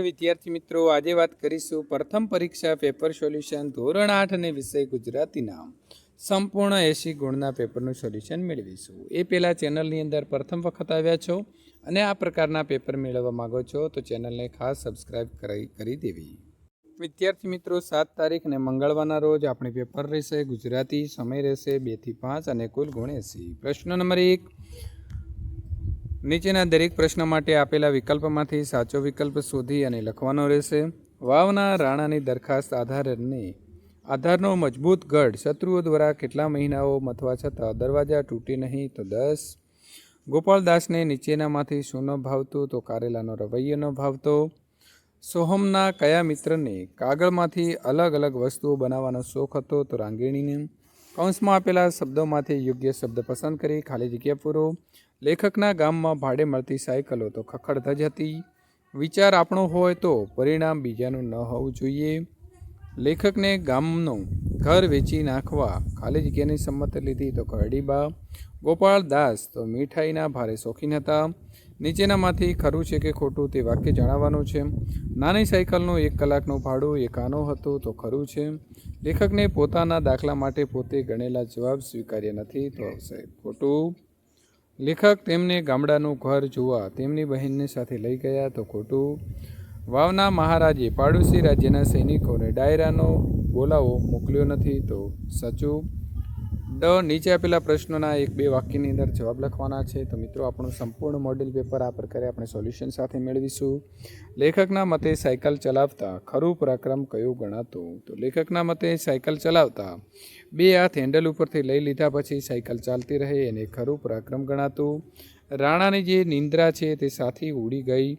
વિદ્યાર્થી મિત્રો, આજે વાત કરીશું પ્રથમ પરીક્ષા પેપર સોલ્યુશન ધોરણ આઠ અને વિષય ગુજરાતીના સંપૂર્ણ એંશી ગુણના પેપરનું સોલ્યુશન મેળવીશું. એ પહેલાં ચેનલની અંદર પ્રથમ વખત આવ્યા છો અને આ પ્રકારના પેપર મેળવવા માગો છો, તો ચેનલને ખાસ સબસ્ક્રાઇબ કરી કરી દેવી. વિદ્યાર્થી મિત્રો, સાત તારીખ અને મંગળવારના રોજ આપણી પેપર રહેશે ગુજરાતી, સમય રહેશે બેથી પાંચ અને કુલ ગુણ એંસી. પ્રશ્ન નંબર એક નીચેના દરેક પ્રશ્ન માટે આપેલા વિકલ્પમાંથી સાચો વિકલ્પ શોધી અને લખવાનો રહેશે. વાવના રાણાની દરખાસ્ત આધારને આધારનો મજબૂત ગઢ. શત્રુઓ દ્વારા કેટલા મહિનાઓ મથવા છતાં દરવાજા તૂટે નહીં તો દસ. ગોપાલદાસને નીચેનામાંથી શું ન ભાવતું તો કારેલાનો રવૈયો ન ભાવતો. સોહમના કયા મિત્રને કાગળમાંથી અલગ અલગ વસ્તુઓ બનાવવાનો શોખ હતો તો રાંગીણીને કૌંસમાં આપેલા શબ્દોમાંથી યોગ્ય શબ્દ પસંદ કરી ખાલી જગ્યા પૂરો. લેખકના ગામમાં ભાડે મળતી સાયકલો તો ખખડધજ હતી. વિચાર આપણો હોય તો પરિણામ બીજાનું ન હોવું જોઈએ. લેખકને ગામનું ઘર વેચી નાખવા ખાલી જગ્યાની સંમત લીધી તો કરડીબા ગોપાળ દાસ તો મીઠાઈના ભારે શોખીન હતા. નીચેનામાંથી ખરું છે કે ખોટું તે વાક્ય જણાવવાનું છે. નાની સાયકલનું એક કલાકનું ભાડું એકાનો હતું તો ખરું છે. લેખકને પોતાના દાખલા માટે પોતે ગણેલા જવાબ સ્વીકાર્ય નથી તો સાહેબ ખોટું. લેખક તેમને ગામડાનું ઘર જોવા તેમની બહેનને સાથે લઈ ગયા તો ખોટું. વાવના મહારાજે પાડોશી રાજ્યના સૈનિકોને ડાયરાનો બોલાવો મોકલ્યો નથી તો સાચું. ડ નીચે આપેલા પ્રશ્નોના એક બે વાક્યની અંદર જવાબ લખવાના છે. તો મિત્રો, આપણું સંપૂર્ણ મોડેલ પેપર આ પ્રકારે આપણે સોલ્યુશન સાથે મેળવીશું. લેખકના મતે સાયકલ ચલાવતા ખરું પરાક્રમ કયું ગણાતું? તો લેખકના મતે સાયકલ ચલાવતા બે હાથ હેન્ડલ ઉપરથી લઈ લીધા પછી સાયકલ ચાલતી રહે, એને ખરું પરાક્રમ ગણાતું? રાણાની જે નિંદ્રા છે તે સાથી ઉડી ગઈ.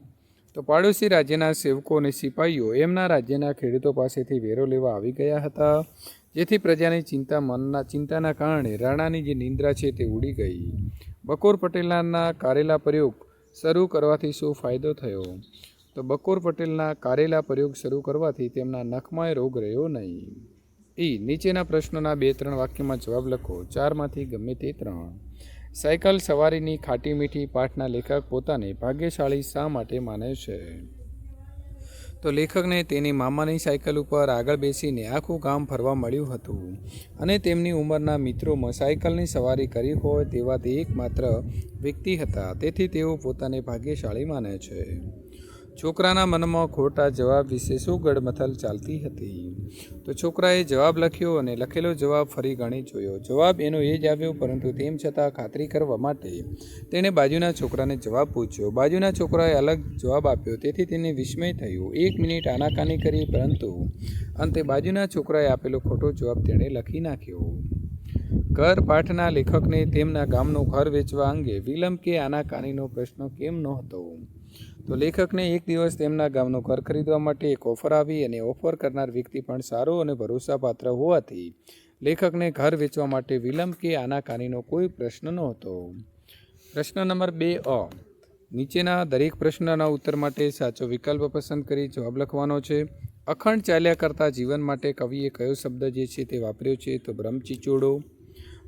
તો પાડોશી રાજ્યના સેવકો અને સિપાહીઓ એમના રાજ્યના ખેડૂતો પાસેથી વેરો લેવા આવી ગયા હતા, જેથી પ્રજાની ચિંતા મનના, ચિંતાના કારણે રાણાની જે નિંદ્રા છે તે ઉડી ગઈ. બકોર પટેલના કારેલા પ્રયોગ શરૂ કરવાથી શું ફાયદો થયો? તો બકોર પટેલના કારેલા પ્રયોગ શરૂ કરવાથી તેમના નખમાં રોગ રહ્યો નહીં. ઈ નીચેના પ્રશ્નોના બે, ત્રણ વાક્યમાં જવાબ લખો. ચારમાંથી ગમે તે ત્રણ. સાયકલ સવારીની ખાટી મીઠી પાઠના લેખક પોતાને ભાગ્યશાળી શા માટે માને છે? તો લેખકને તેની મામાની સાયકલ ઉપર આગળ બેસીને આખું ગામ ફરવા મળ્યું હતું અને તેમની ઉંમરના મિત્રોમાં સાયકલની સવારી કરી હોય તેવા તે એકમાત્ર વ્યક્તિ હતા. તેથી તેઓ પોતાને ભાગ્યશાળી માને છે. છોકરાના મનમાં ખોટા જવાબ વિશે શું ગડમથલ ચાલતી હતી? તો છોકરાએ જવાબ લખ્યો અને લખેલો જવાબ ફરી ગણી જોયો. જવાબ એનો એ જ આવ્યો, પરંતુ તેમ છતાં ખાતરી કરવા માટે તેણે બાજુના છોકરાને જવાબ પૂછ્યો. બાજુના છોકરાએ અલગ જવાબ આપ્યો. તેથી તેને વિસ્મય થયું. એક મિનિટ આનાકાની કરી, પરંતુ અંતે બાજુના છોકરાએ આપેલો ખોટો જવાબ તેણે લખી નાખ્યો. ઘર પાઠના લેખકને તેમના ગામનું ઘર વેચવા અંગે વિલંબ કે આનાકાનીનો પ્રશ્ન કેમ નહોતો? તો લેખકને એક દિવસ તેમના ગામનું ઘર ખરીદવા માટે એક ઓફર આવી અને ઓફર કરનાર વ્યક્તિ પણ સારો અને ભરોસાપાત્ર હોવાથી લેખકને ઘર વેચવા માટે વિલંબ કે આનાકાનીનો કોઈ પ્રશ્ન નહોતો. પ્રશ્ન નંબર બે અ. નીચેના દરેક પ્રશ્નના ઉત્તર માટે સાચો વિકલ્પ પસંદ કરી જવાબ લખવાનો છે. અખંડ ચાલ્યા કરતા જીવન માટે કવિએ કયો શબ્દ જે છે તે વાપર્યો છે તો બ્રહ્મચિચોડો.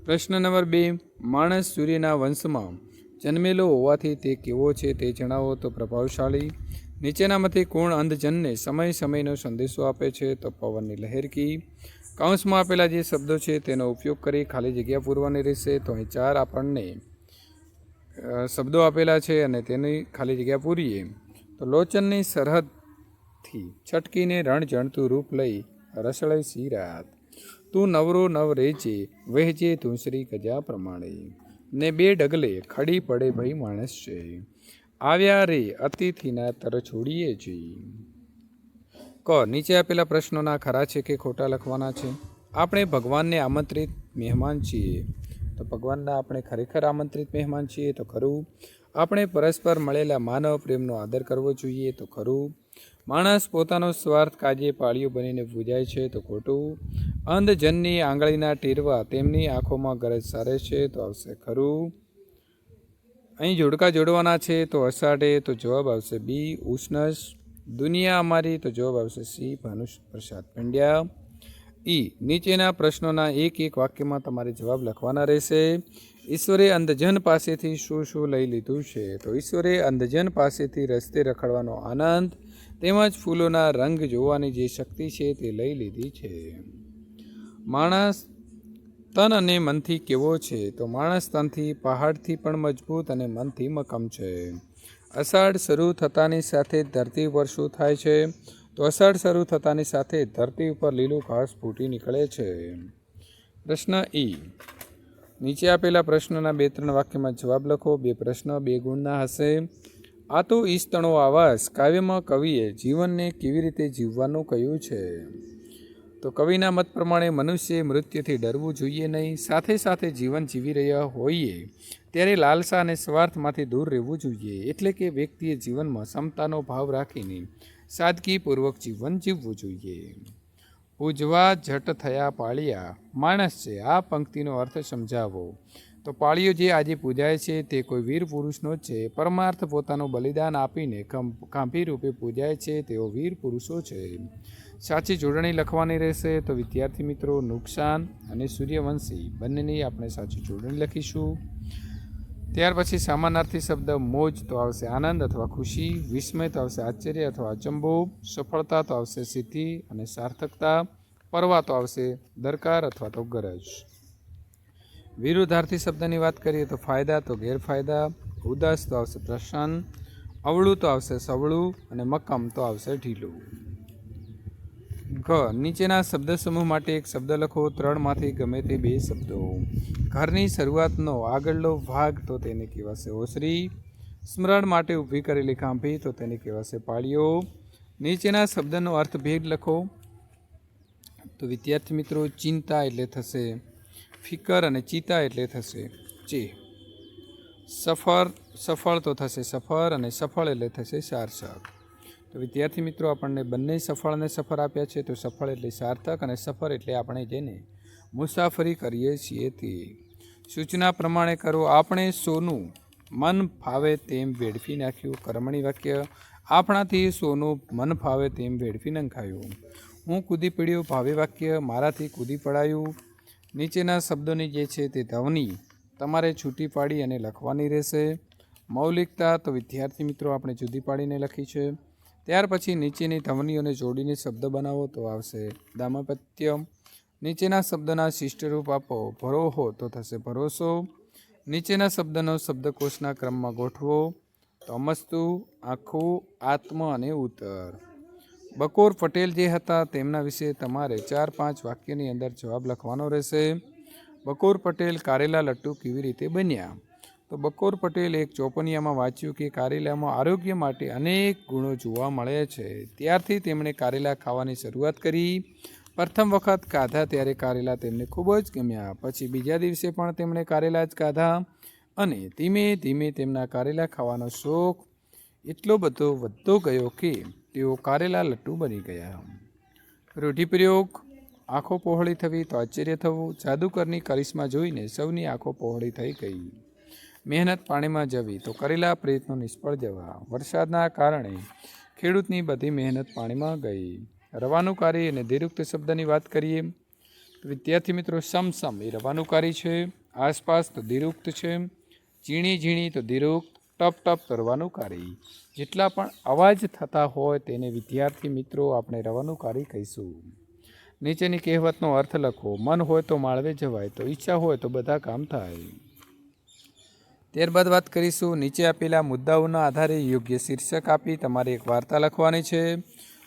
પ્રશ્ન નંબર બે. માણસ સૂર્યના વંશમાં જન્મેલો હોવાથી તે કેવો છે તે જણાવો તો પ્રભાવશાળી. નીચેનામાંથી કોણ અંધજનને સમય સમયનો સંદેશો આપે છે તો પવનની લહેરકી કૌંસમાં આપેલા જે શબ્દો છે તેનો ઉપયોગ કરી ખાલી જગ્યા પૂરવાની રહેશે તો અહીં ચાર આપણને શબ્દો આપેલા છે અને તેની ખાલી જગ્યા પૂરીએ. તો લોચનની સરહદથી છટકીને રણ જણતું રૂપ લઈ રસળે સી રાત. તું નવરો નવ રેજે, વહેજે ધૂંસરી ગજા પ્રમાણે. ને બે ડગલે ખડી પડે ભાઈ માણસ છે. આવ્યા રે અતિથિના તર છોડીએ જઈ. ક, નીચે આપેલા પ્રશ્નોના ખરા છે કે ખોટા લખવાના છે? આપણે ભગવાનને આમંત્રિત મહેમાન છીએ. તો ભગવાનના આપણે ખરેખર આમંત્રિત મહેમાન છીએ તો ખરું. આપણે પરસ્પર મળેલા માનવ પ્રેમનો આદર કરવો જોઈએ તો ખરું. માણસ પોતાનો સ્વાર્થ કાજે પાળીઓ બનીને પૂજાય છે તો ખોટું. અંધજનની આંગળીના ટીરવા તેમની આંખોમાં ગરજ સારે છે, તો આવશે ખરું. અહીં જોડકા જોડવાના છે, તો અષાઢે, તો જવાબ આવશે બી ઉષ્ણસ દુનિયા અમારી, તો જવાબ આવશે સી, ભાનુષ પ્રસાદ પંડ્યા. ઈ, નીચેના પ્રશ્નોના એક એક વાક્યમાં તમારે જવાબ લખવાના રહેશે. ઈશ્વરે અંધજન પાસેથી શું શું લઈ લીધું છે? તો ઈશ્વરે અંધજન પાસેથી રસ્તે રખડવાનો આનંદ, તેમજ ફૂલોના રંગ જોવાની જે શક્તિ છે તે લઈ લીધી છે. માણસ તન અને મનથી કેવો છે? તો માણસ તનથી, પહાડથી પણ મજબૂત અને મનથી મક્કમ છે. અષાઢ શરૂ થતાની સાથે ધરતી ઉપર શું થાય છે? તો અષાઢ શરૂ થતાની સાથે ધરતી ઉપર લીલું ઘાસ ફૂટી નીકળે છે. પ્રશ્ન ઈ નીચે આપેલા પ્રશ્નના બે ત્રણ વાક્યમાં જવાબ લખો. બે પ્રશ્ન, બે ગુણના હશે. આ તો ઈસ્તણો આવાસ. કાવ્યમાં કવિએ જીવનને કેવી રીતે જીવવાનું કહ્યું છે? તો કવિના મત પ્રમાણે મનુષ્યએ મૃત્યુથી ડરવું જોઈએ નહીં, સાથે સાથે જીવન જીવી રહ્યા હોઈએ, ત્યારે લાલસા અને સ્વાર્થમાંથી દૂર રહેવું જોઈએ, એટલે કે વ્યક્તિએ જીવનમાં સમતાનો ભાવ રાખીને સાદગીપૂર્વક જીવન જીવવું જોઈએ. પૂજવા જટ થયા પાળિયા, માણસ છે, આ પંક્તિનો અર્થ સમજાવો. તો પાળીઓ જે આજે પૂજાય છે, તે કોઈ વીર પુરુષનો જ છે, પરમાર્થ પોતાનું બલિદાન આપીને કં- રૂપે પૂજાય છે, તેઓ વીર પુરુષો છે. સાચી જોડણી લખવાની રહેશે તો વિદ્યાર્થી મિત્રો, નુકસાન અને સૂર્યવંશી બંનેની આપણે સાચી જોડણી લખીશું. ત્યાર પછી સામાનાર્થી શબ્દ મોજ તો આવશે આનંદ અથવા ખુશી, વિસ્મય તો આવશે આશ્ચર્ય અથવા અચંબો, સફળતા તો આવશે સિદ્ધિ અને સાર્થકતા, પરવા તો આવશે દરકાર અથવા તો ગરજ. વિરુદ્ધાર્થી શબ્દની વાત કરીએ તો ફાયદા તો ગેરફાયદા, ઉદાસ તો આવશે પ્રસન્ન, અવળું તો આવશે સવળું અને મક્કમ તો આવશે ઢીલું. ઘ નીચેના શબ્દ સમૂહ માટે એક શબ્દ લખો. ત્રણમાંથી ગમે તે બે શબ્દો. ઘરની શરૂઆતનો આગળનો ભાગ તો તેને કહેવાશે ઓસરી. સ્મરણ માટે ઊભી કરેલી ખાંભી તો તેને કહેવાશે પાળીઓ. નીચેના શબ્દનો અર્થ ભેદ લખો. તો વિદ્યાર્થી મિત્રો, ચિંતા એટલે થશે. ફિકર અને ચિતા એટલે થશે ચે. સફર સફળ તો થશે સફર અને સફળ એટલે થશે સાર્થક. તો વિદ્યાર્થી મિત્રો, આપણને બંને સફળ અને સફર આપ્યા છે. તો સફળ એટલે સાર્થક અને સફર એટલે આપણે જેને મુસાફરી કરીએ છીએ તે. સૂચના પ્રમાણે કરો, આપણે સોનું મન ફાવે તેમ વેડફી નાખ્યું. કર્મણી વાક્ય, આપણાથી સોનું મન ફાવે તેમ વેડફી નંખાયું. હું કૂદી પડ્યો ભાવે વાક્ય, મારાથી કૂદી પડાયું. નીચેના શબ્દોની જે છે તે ધ્વનિ, તમારે છૂટી પાડી અને લખવાની રહેશે. મૌલિકતા, તો વિદ્યાર્થી મિત્રો, આપણે જુદી પાડીને લખી છે. ત્યાર પછી નીચેની ધ્વનિઓને જોડીને શબ્દ બનાવો તો આવશે દામાપત્યમ નીચેના શબ્દના શિષ્ટરૂપ આપો, ભરોહો તો થશે ભરોસો. નીચેના શબ્દનો શબ્દકોશના ક્રમમાં ગોઠવો. તો અમસ્તુ આખું, આત્મ અને ઉત્તર. બકોર પટેલ જે હતા તેમના વિશે તમારે ચાર પાંચ વાક્યની અંદર જવાબ લખવાનો રહેશે. બકોર પટેલ કારેલા લટ્ટુ કેવી રીતે બન્યા? તો બકોર પટેલ એક ચોપનિયામાં વાંચ્યું કે કારેલામાં આરોગ્ય માટે અનેક ગુણો જોવા મળે છે. ત્યારથી તેમણે કારેલા ખાવાની શરૂઆત કરી. પ્રથમ વખત કાધા ત્યારે કારેલા તેમને ખૂબ જ ગમ્યા. પછી બીજા દિવસે પણ તેમણે કારેલા જ કાધા અને ધીમે ધીમે તેમના કારેલા ખાવાનો શોખ એટલો બધો વધતો ગયો કે તેઓ કારેલા લટ્ટુ બની ગયા. રૂઢિપ્રયોગ આંખો પહોળી થવી તો આશ્ચર્ય થવું, જાદુકરની કરિશ્મા જોઈને સૌની આંખો પહોળી થઈ ગઈ. મહેનત પાણીમાં જવી તો કરેલા પ્રયત્નો નિષ્ફળ જવા. વરસાદના કારણે ખેડૂતની બધી મહેનત પાણીમાં ગઈ. રવાનું કાર્ય અને દિરુક્ત શબ્દની વાત કરીએ. વિદ્યાર્થી મિત્રો સમસમ એ રવાનુકારી છે. આસપાસ તો દિરુક્ત છે. ઝીણી ઝીણી તો દિરુક્ત, ટપ ટપ તો રવાનુકારી. જેટલા પણ અવાજ થતા હોય તેને વિદ્યાર્થી મિત્રો આપણે રવાનું કાર્ય કહીશું. નીચેની કહેવતનો અર્થ લખો, મન હોય તો માળવે જવાય, તો ઈચ્છા હોય તો બધા કામ થાય. ત્યારબાદ વાત કરીશું નીચે આપેલા મુદ્દાઓના આધારે યોગ્ય શીર્ષક આપી તમારે એક વાર્તા લખવાની છે.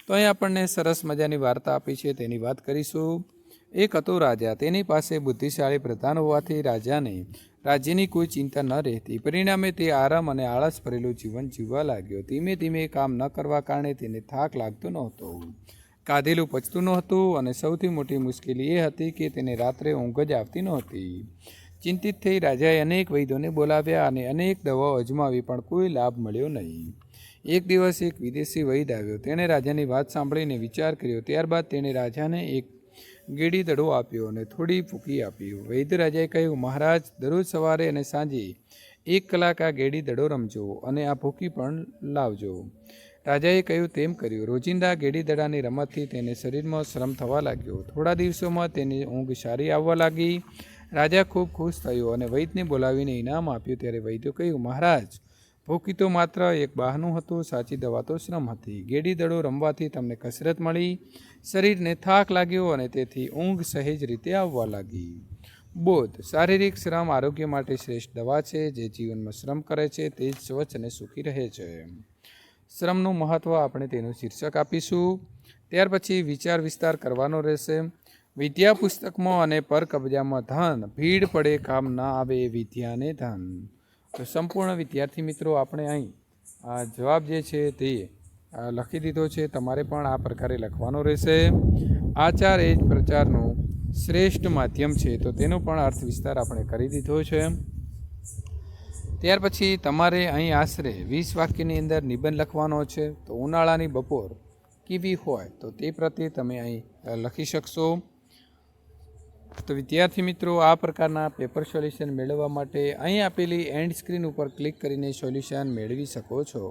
તો અહીં આપણને સરસ મજાની વાર્તા આપી છે, તેની વાત કરીશું. એક હતો રાજા, તેની પાસે બુદ્ધિશાળી પ્રધાન હોવાથી રાજાને રાજ્યની કોઈ ચિંતા ન રહેતી. પરિણામે તે આરામ અને આળસ ભરેલું જીવન જીવવા લાગ્યો. ધીમે ધીમે કામ ન કરવા કારણે તેને થાક લાગતો નહોતો. કાધેલું પચતું નહોતું અને સૌથી મોટી મુશ્કેલી એ હતી કે તેને રાત્રે ઊંઘ જ આવતી નહોતી. ચિંતિત થઈ રાજાએ અનેક વૈદ્યોને બોલાવ્યા અને અનેક દવાઓ અજમાવી, પણ કોઈ લાભ મળ્યો નહીં. એક દિવસ એક વિદેશી વૈદ આવ્યો. તેણે રાજાની વાત સાંભળીને વિચાર કર્યો. ત્યારબાદ તેણે રાજાને એક ગેડી દડો આપ્યો અને થોડી ફૂકી આપી. વૈદ્ય રાજાએ કહ્યું, મહારાજ, દરરોજ સવારે અને સાંજે એક કલાક આ ગેડી દડો રમજો અને આ ભૂકી પણ લાવજો. રાજાએ કહ્યું, તેમ કર્યું. રોજિંદા ગેડી દડાની રમતથી તેને શરીરમાં શ્રમ થવા લાગ્યો. થોડા દિવસોમાં તેની ઊંઘ સારી આવવા લાગી. રાજા ખૂબ ખુશ થયો અને વૈદ્યને બોલાવીને ઇનામ આપ્યું. ત્યારે વૈદ્યો કહ્યું, મહારાજ ભૂકી તો માત્ર એક બહાનું હતું, સાચી દવા તો શ્રમ હતી. ગેડી દડો રમવાથી તમને કસરત મળી, શરીરને થાક લાગ્યો અને તેથી ઊંઘ સહેજ રીતે આવવા લાગી. બોધ, શારીરિક શ્રમ આરોગ્ય માટે શ્રેષ્ઠ દવા છે, જે જીવનમાં શ્રમ કરે છે, તે જ સ્વચ્છ અને સુખી રહે છે. શ્રમનું મહત્ત્વ આપણે તેનું શીર્ષક આપીશું. ત્યાર પછી વિચાર વિસ્તાર કરવાનો રહેશે. વિદ્યા પુસ્તકમાં અને પર કબજામાં ધન, ભીડ પડે કામ ના આવે વિદ્યાને ધન. તો સંપૂર્ણ વિદ્યાર્થી મિત્રો, આપણે અહીં આ જવાબ જે છે તે લખી દીધો છે. તમારે પણ આ પ્રકારે લખવાનો રહેશે. આચાર એ જ પ્રચારનું શ્રેષ્ઠ માધ્યમ છે. તો તેનો પણ અર્થ વિસ્તાર આપણે કરી દીધો છે. ત્યાર પછી તમારે અહીં આશરે વીસ વાક્યની અંદર નિબંધ લખવાનો છે. તો ઉનાળાની બપોર કેવી હોય તો તે પ્રત્યે તમે અહીં લખી શકશો. તો વિદ્યાર્થી મિત્રો, આ પ્રકારના પેપર સોલ્યુશન મેળવવા માટે અહીં આપેલી એન્ડ સ્ક્રીન ઉપર ક્લિક કરીને સોલ્યુશન મેળવી શકો છો.